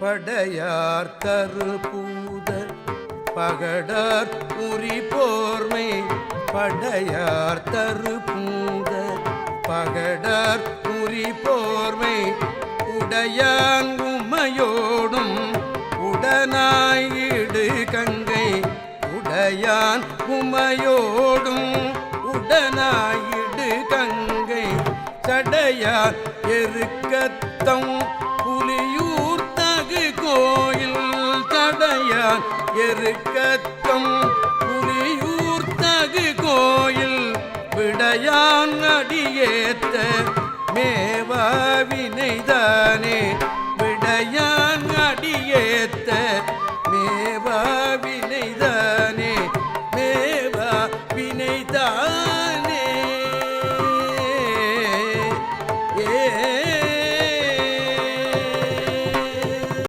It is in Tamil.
படையார் கருப்பூத பகடார் உரி போர்மை படையார் தருப்பூத பகடார் உரி போர்மை உடையான் உமையோடும் உடனாயிடு கங்கை. உடையான் உமையோடும் உடனாயிடு கங்கை. சடையார் எருக்கத்தம் எருக்கத்தம் புலியூர் தகு கோயில் விடையான் அடியேத்த மேவாவினைதானே விடையான் அடியேத்த